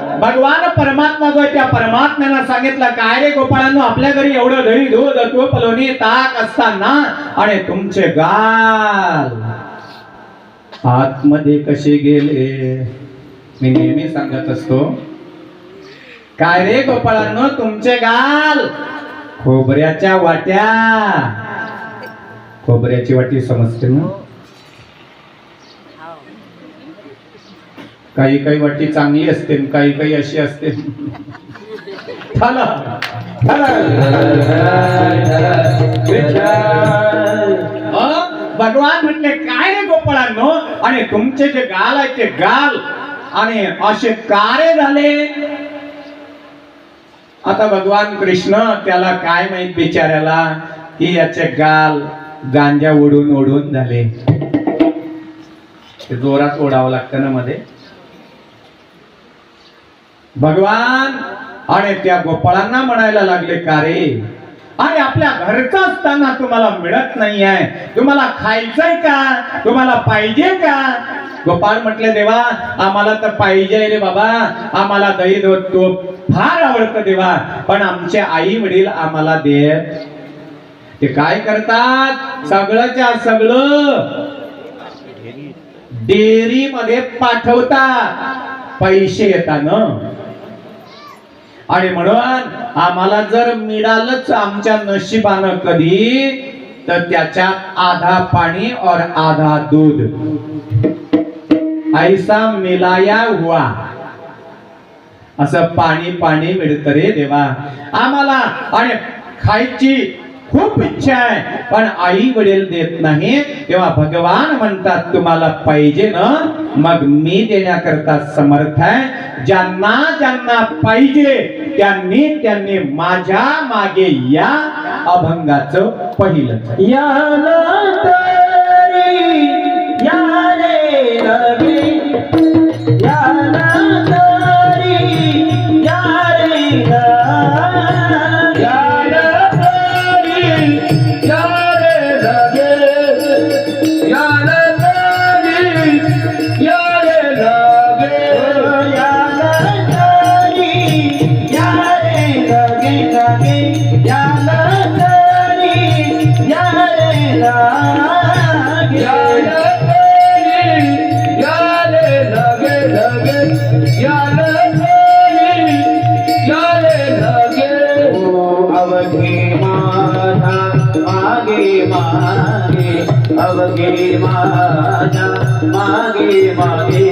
भगवान परमात्मा जो आहे त्या परमात्म्यानं सांगितलं काय रे गोपाळांनो आपल्या घरी एवढं दही दूध तूप लोणी ताक असताना आणि तुमचे गाल. आतमध्ये कसे गेले? मी नेहमी सांगत असतो. काय रे गोपाळांनो तुमचे गाल खोबऱ्याच्या वाट्या. खोबऱ्याची वाटी समजते ना? काही काही वाटी चांगली असते काही काही अशी असते. भगवान म्हटले काय रे गोपाळांनो? आणि तुमचे जे गाल आहेत ते गाल. आणि असे कारे झाले? आता भगवान कृष्ण त्याला काय माहीत बिचाऱ्याला? की याचे गाल गांजा ओढून ओढून झाले. जोरात ओढावं लागतं ना मध्ये. भगवान आणि त्या गोपाळांना म्हणायला लागले का रे? आणि आपल्या घरचं असताना तुम्हाला मिळत नाही आहे तुम्हाला खायचंय का? तुम्हाला पाहिजे का? गोपाळ म्हटले देवा आम्हाला तर पाहिजे रे बाबा. आम्हाला दही दूध तूप फार आवडतं देवा. पण आमचे आई वडील आम्हाला दे ते काय करतात? सगळंच्या सगळं डेअरी मध्ये पाठवतात. पैसे येताना आणि म्हणून आम्हाला जर मिळालंच आमच्या नशिबानं कधी तर त्याच्यात आधा पाणी और आधा दूध. ऐसा मिलाया हुआ. असं पाणी पाणी मिळत रे देवा. आम्हाला आणि खायची खूप इच्छा आहे. पण आई वडील देत नाही. तेव्हा भगवान म्हणतात तुम्हाला पाहिजे ना मग मी देण्याकरता समर्थ आहे. ज्यांना ज्यांना पाहिजे त्यांनी त्यांनी माझ्या मागे या अभंगाचं पहिलं या मागे मागे अवघे माझा मागे मागे.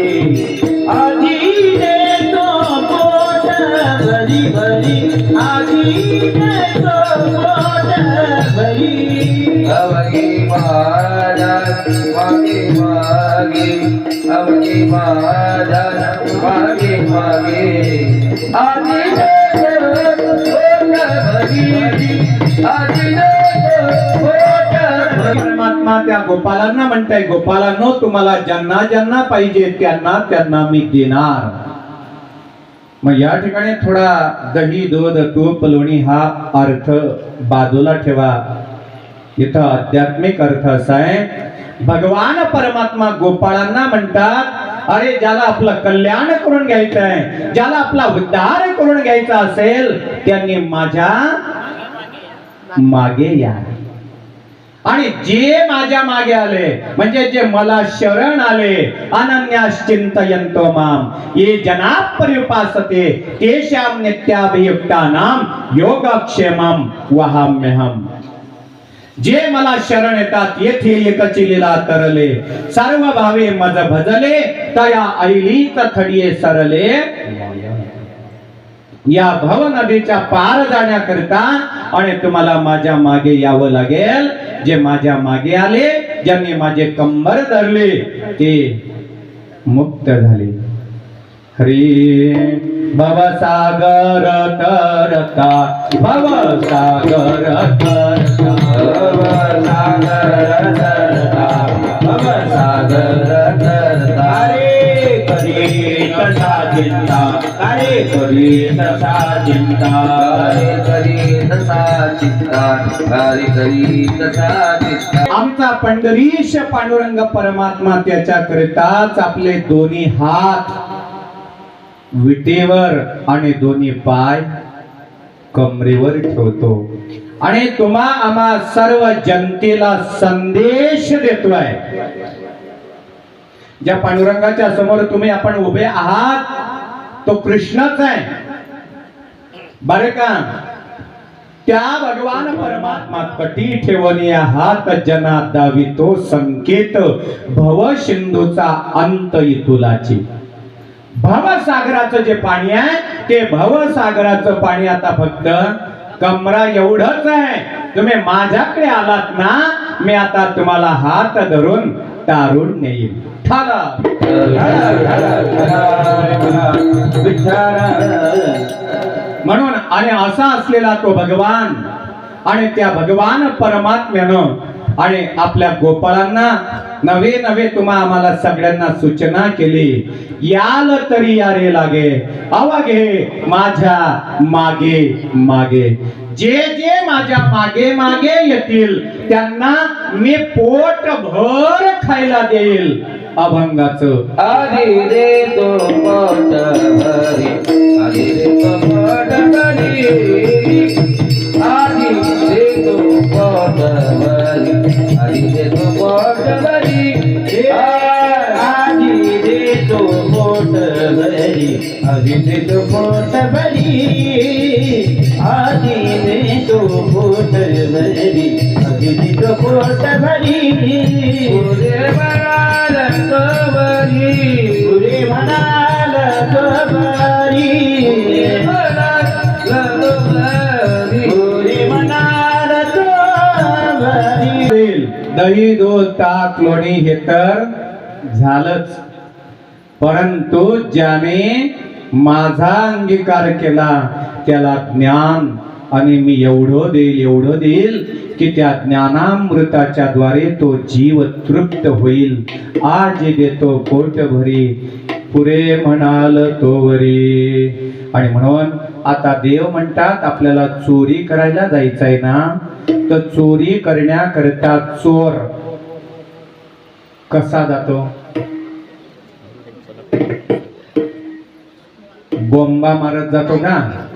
आधी देतो पोट भरी भरी. आधी देतो पोट भरी. अवघे माझा मागे मागे. अवघे माझा मागे मागे. आधी देतो पोट भरी आधी देतो पोट परमात्मा त्या गोपालांना म्हणताय गोपालांनो तुम्हाला ज्यांना ज्यांना पाहिजे त्यांना त्यांना मी देणार. मग या ठिकाणी थोडा दही दूध तूप लोणी हा अर्थ बाजूला ठेवा. इथं आध्यात्मिक अर्थ असा आहे. भगवान परमात्मा गोपाळांना म्हणतात अरे ज्याला आपलं कल्याण करून घ्यायचं आहे ज्याला आपला उद्धार करून घ्यायचा असेल त्यांनी माझ्या मागे या. आणि जे माझ्या मागे आले म्हणजे जे मला शरण आले अनन्यास चिंतयंतो माम. ये जना परिपासते तेषाम नित्याभियुक्ता नाम योगक्षेमम वहाम्यहम. जे मला शरण येतात येथे एकचिलीला तरले. सर्व भावे मज भजले तया ऐलीच थडिये सरले. या भव नदीच्या पार जाण्याकरिता आणि तुम्हाला माझ्या मागे यावं लागेल. जे माझ्या मागे आले ज्यांनी माझे कंबर धरले ते मुक्त झाले. हरी भवसागर तरता भवसागर तरता. तसा चिंता हरी करी तसा चिंता हरी करी तसा चिंता आमचा पंढरीश पांडुरंग परमात्मा त्याच्याकरिताच आपले दोन्ही हात विटेवर आणि दोन्ही पाय कमरेवर ठेवतो. आणि तुम्हा आम्हा सर्व जनतेला संदेश देतोय. ज्या पांडुरंगाच्या समोर तुम्ही आपण उभे आहात तो कृष्णच आहे. बरे का? त्या भगवान परमात्मा कटी ठेवणी हात जना दावितो संकेत. भव सिंधूचा अंत इतुलाची. भवसागराचं जे पाणी आहे ते भवसागराचं पाणी आता फक्त कमरा एवढंच आहे. तुम्ही माझ्याकडे आलात ना मी आता तुम्हाला हात धरून तारून नेईल ठाला म्हणून आणि असा असलेला तो भगवान आणि त्या भगवान परमात्म्यानं आणि आपल्या गोपाळांना नवे नवे तुम्हा आम्हाला सगळ्यांना सूचना केली. याल तरी यारे लागे अवागे माझ्या मागे मागे. जे जे माझ्या मागे मागे येतील त्यांना मी पोट भर खायला देईल. अभंगाचं. आधी रे तो पोट भरी आधी रे तो पोट भरी रे तो पोट भरी रे तो पोट भरी रे तो पोट रे तो पोट तो पोट भरी अगदी तो पोट भरी पुरे म्हणाल पुरे म्हणाल दही दोन ताक लोणी हे तर झालंच. परंतु ज्याने माझा अंगीकार केला त्याला ज्ञान आणि मी एवढं देईल एवढं देईल की त्या ज्ञानामृताच्या द्वारे तो जीव तृप्त होईल. आज देतो पोट भरी पुरे म्हणाल तोवरी. आणि म्हणून आता देव म्हणतात आपल्याला चोरी करायला जायचंय ना? तर चोरी करण्याकरता चोर कसा जातो? बोंबा मारत जातो ना?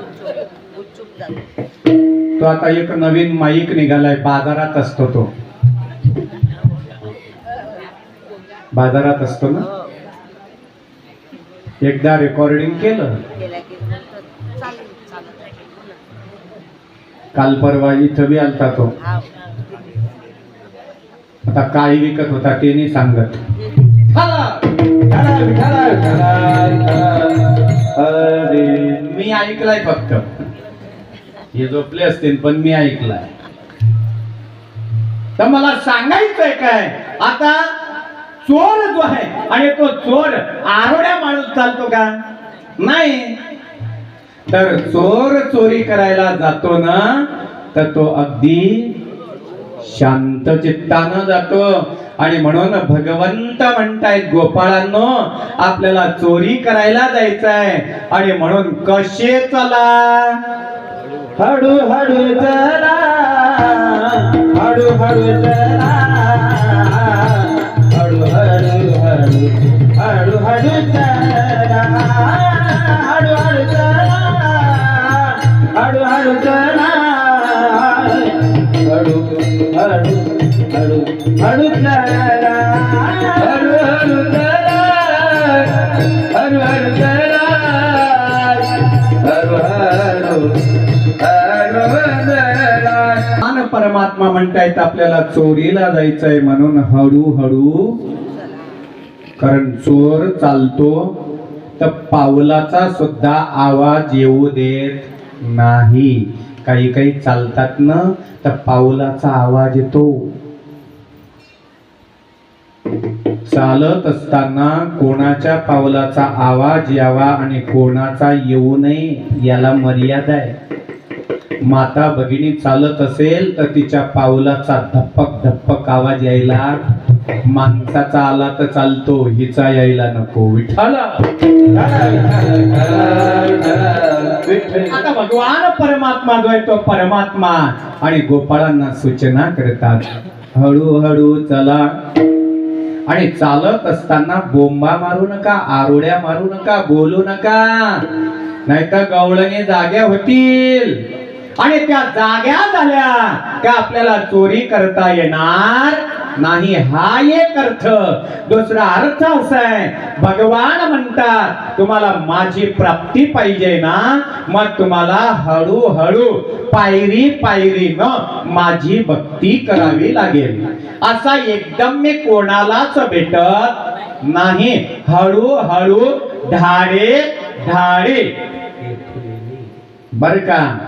तो आता एक नवीन माईक निघालाय बाजारात असतो तो. बाजारात असतो ना? एकदा रेकॉर्डिंग केलं. काल परवा इथं बी आलता तो. आता काय विकत होता ते नाही सांगत. अरे मी ऐकलाय फक्त. हे झोपले असतील पण मी ऐकलाय. तर मला सांगायचंय काय? आता चोर जो आहे आणि तो चोर आरोड्या माणूस चालतो का? नाही. तर चोर चोरी करायला जातो ना तर तो अगदी शांत चित्तानं जातो. आणि म्हणून भगवंत म्हणतायत गोपाळांनो आपल्याला चोरी करायला जायचंय. आणि म्हणून कसे चला? हळूहळू चला हळूहळू चला हळूहळू हळू हळूहळू चला हळूहळू चला हळूहळू चला हळू हळू हळू हळू चला. परमात्मा म्हणतायत आपल्याला चोरीला जायचंय म्हणून हळूहळू. कारण चोर चालतो तर पावलाचा सुद्धा आवाज येऊ देत नाही. काही काही चालतात ना तर पावलाचा आवाज येतो. चालत असताना कोणाच्या पावलाचा आवाज यावा आणि कोणाचा येऊ नये याला मर्यादा आहे. माता भगिनी चालत असेल तर तिच्या पावलाचा धप्पक धप्पक आवाज यायला. माणसाचा आला तर चालतो हिचा यायला नको. विठाला आता भगवान परमात्मा जो आहे तो परमात्मा आणि गोपाळांना सूचना करतात. हळूहळू चला. आणि चालत असताना बोंबा मारू नका आरोड्या मारू नका बोलू नका. नाहीतर गवळणी जाग्या होतील. आणि त्या जाग्या झाल्या त्या आपल्याला चोरी करता येणार नाही. हा एक अर्थ. दुसरा अर्थ असा आहे भगवान म्हणतात तुम्हाला माझी प्राप्ती पाहिजे ना मग तुम्हाला हळूहळू पायरी पायरीनं माझी भक्ती करावी लागेल. असा एकदम मी कोणालाच भेटत नाही. हळूहळू धाडे धाडे बर का?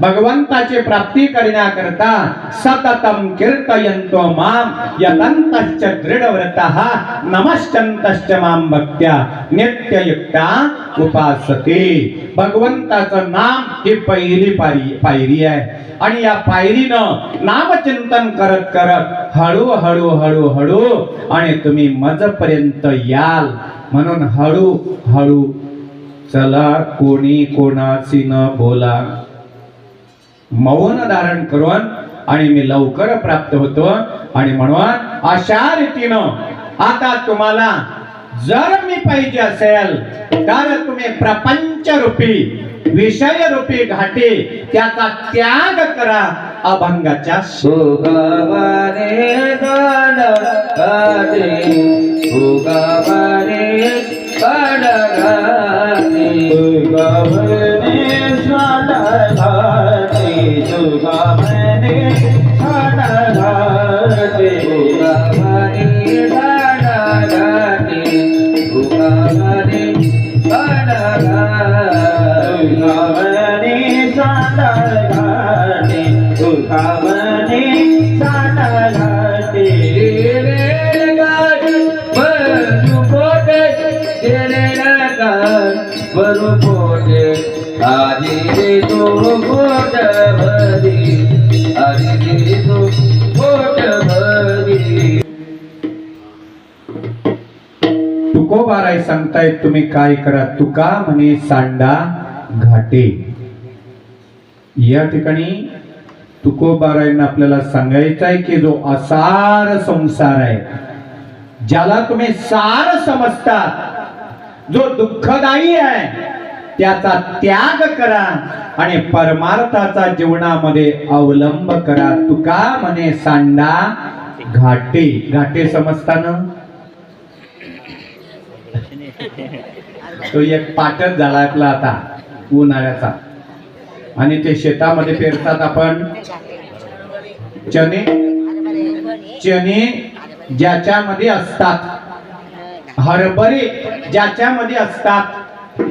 भगवंताची प्राप्ती करण्याकरता सततम कीर्तयंतो माम यतंतश्च दृढव्रतः नमश्चंतश्च माम भक्त्या नित्ययुक्ता उपासते। भगवंताचं नाम ही पहिली पायरी पायरी आहे. आणि या पायरीनं नामचिंतन करत करत हळू हळू हळू हळू आणि तुम्ही मजपर्यंत याल. म्हणून हळू हळू चला कोणी कोणाशी न बोला. मौन धारण करून आणि मी लवकर प्राप्त होतो आणि म्हणून अशा रीतीनं आता तुम्हाला जर मी पाहिजे असेल तर तुम्ही प्रपंच रूपी विषय रूपी घाटे त्याचा त्याग करा. अभंगाच्या सुगवारे गाडगाडे सुगवारे गाडगाडे सुगमने साडघाटे तुकोबाराय सांगतायत तुम्ही काय करा? तुका म्हणे सांडा घाटे. या ठिकाणी तुकोबारायनं आपल्याला सांगायचं आहे की जो असार संसार आहे ज्याला तुम्ही सार समजता जो दुःखदायी आहे त्याचा त्याग करा आणि परमार्थाचा जीवनामध्ये अवलंब करा. तुका म्हणे सांडा घाटे. घाटे समजताना तो एक पाटच झाला आपला आता उन्हाळ्याचा. आणि ते शेतामध्ये पेरतात आपण चणे. चणे ज्याच्यामध्ये असतात. हरभरे ज्याच्यामध्ये असतात.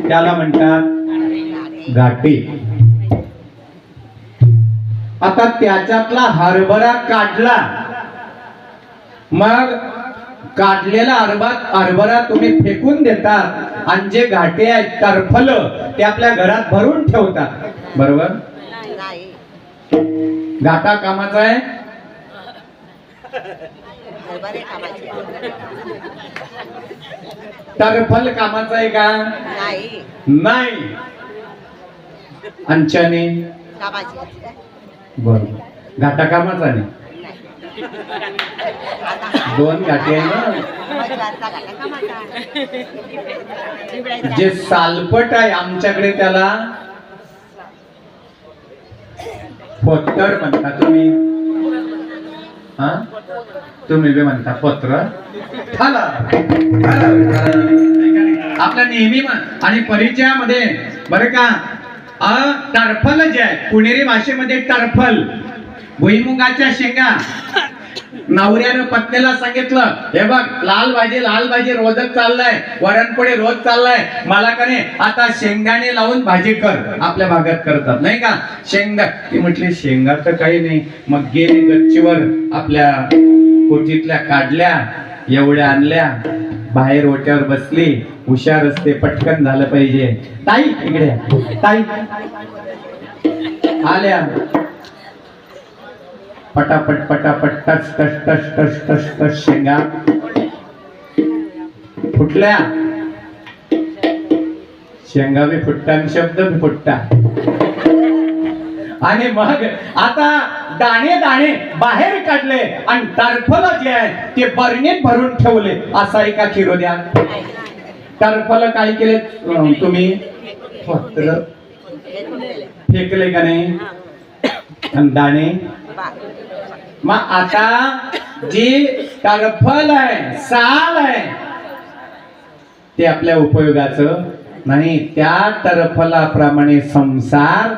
त्याला म्हणतात घाटे. आता त्याच्यातला हरभरा काढला. मग काढलेला हरभरा हरभरा तुम्ही फेकून देतात आणि जे घाटे आहेत टरफल ते आपल्या घरात भरून ठेवतात बरोबर? नाही घाटा कामाचा आहे? हरभरे कामाचे टरफल कामाचा आहे का? नाही. कामाचे. बरोबर. घाटा कामाचा नाही. दोन घाटे आहे ना. जे सालपट आहे आमच्याकडे त्याला पत्तर म्हणता तुम्ही. हा? तुम्ही बी म्हणता पत्र. ठाला. आपल्या नेहमी आणि परिचयामध्ये बरं का? अ टरफल जे आहे पुणेरी भाषेमध्ये टरफल. भुईमुगाच्या शेंगा. नवऱ्यानं पत्नीला सांगितलं हे बघ लाल भाजी लाल भाजी रोजच चाललाय. वरणपोळी रोज चाललाय. मला का नाही आता शेंगाने लावून भाजी कर. आपल्या भागात करतात नाही का? शेंगा. ती म्हटली शेंगा तर काही नाही. मग गेली गच्चीवर आपल्या कोठीतल्या काढल्या एवढ्या आणल्या. बाहेर ओट्यावर बसली. हुशार असते पटकन झालं पाहिजे. ताई इकडे ताई. आल्या. पटापट पटापट touch touch touch touch touch touch शेंगा. फुटल्या. शेंगा बी फुटता आणि शब्द बी फुटता. आणि मग आता दाणे दाणे बाहेर काढले आणि टरफल जे आहे ते बरणीत भरून ठेवले. असा एका खिरो द्या टरफल काय केले? तुम्ही? फेकले का नाही? आणि दाणे? मग आता जी टरफल आहे साल आहे ते आपल्या उपयोगाचं नाही. त्या टरफलाप्रमाणे संसार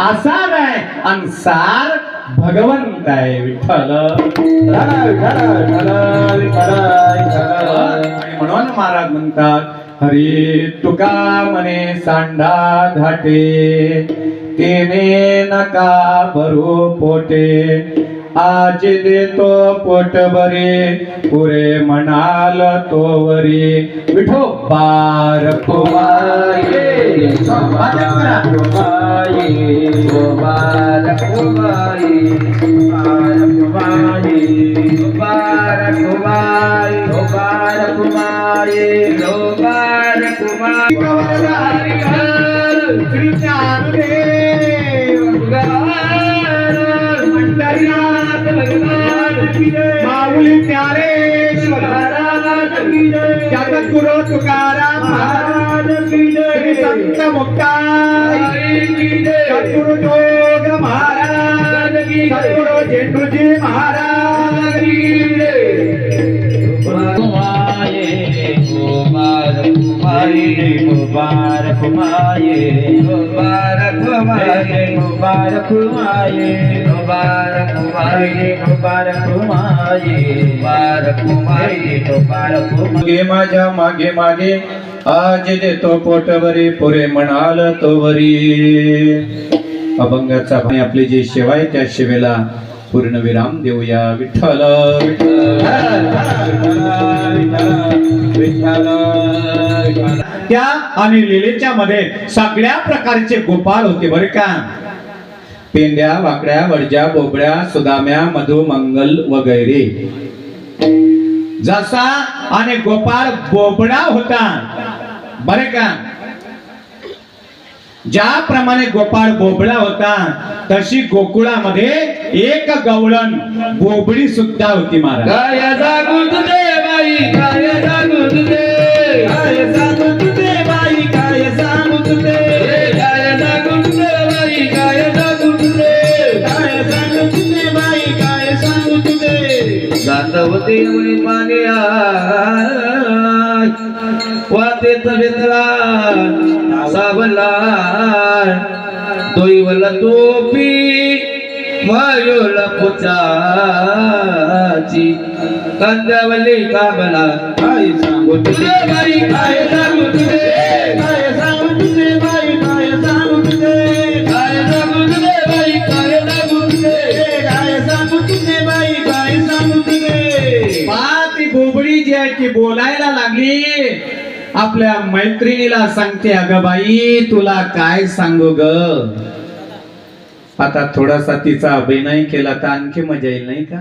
आसार आहे आणि सार भगवंत आहे विठ्ठल. म्हणून महाराज म्हणतात हरी तुका मने सांडा घाटे तेने नका भरू पोटे आज देतो पोट बरे पुरे म्हणाल तो वरी. विठो बार कुमाये माऊली ज्ञानेश्वर जगद्गुरु तुकाराम महाराज श्री संत मुक्ताई. सद्गुरु जोग महाराज सद्गुरु झेंडूजी महाराज मुबारक माये। मुबारक माये। मुबारक माये। मुबारक माये। मुबारक माये। मुबारक माये। मुबारक मागे माझ्या मागे मागे आज देतो पोटवरी पुरे म्हणाल तो वरी अभंगाचा आणि आपली जी सेवा आहे त्या सेवेला पूर्ण विराम देऊया. विठ्ठल. त्या आणि लिलेच्या मध्ये सगळ्या प्रकारचे गोपाळ होते बरे का? पेंड्या वाकड्या वडज्या बोबड्या सुदाम्या मधु मंगल वगैरे. जसा आणि गोपाळ बोबडा होता. बरे का? ज्याप्रमाणे गोपाळ बोबडा होता तशी गोकुळामध्ये एक गवळण बोबडी सुद्धा होती महाराज. मुळे पाणी वातेत बेतला सावला तोईवला टोपी मायोला पुचाची. कांद्यावली काबला काय सांगू? तुझे काय सांगू तुझे? आपल्या मैत्रिणीला सांगते अग बाई तुला काय सांगू ग? आता थोडासा तिचा अभिनय केला तर आणखी मजा येईल नाही का?